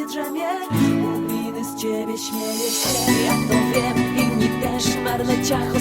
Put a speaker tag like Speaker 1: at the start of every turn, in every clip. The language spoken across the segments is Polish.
Speaker 1: sobie drzemie. Głupiny z ciebie śmieje się Ja to wiem, inni też marne ciacho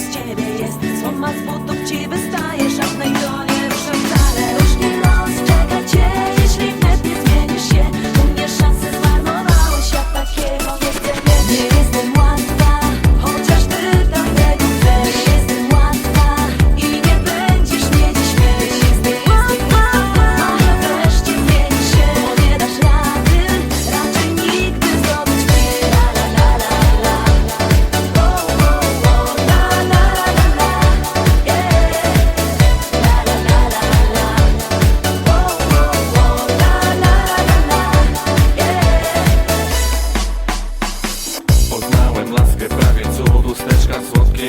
Speaker 1: poznałem laskę prawie co w usteczkach słodkie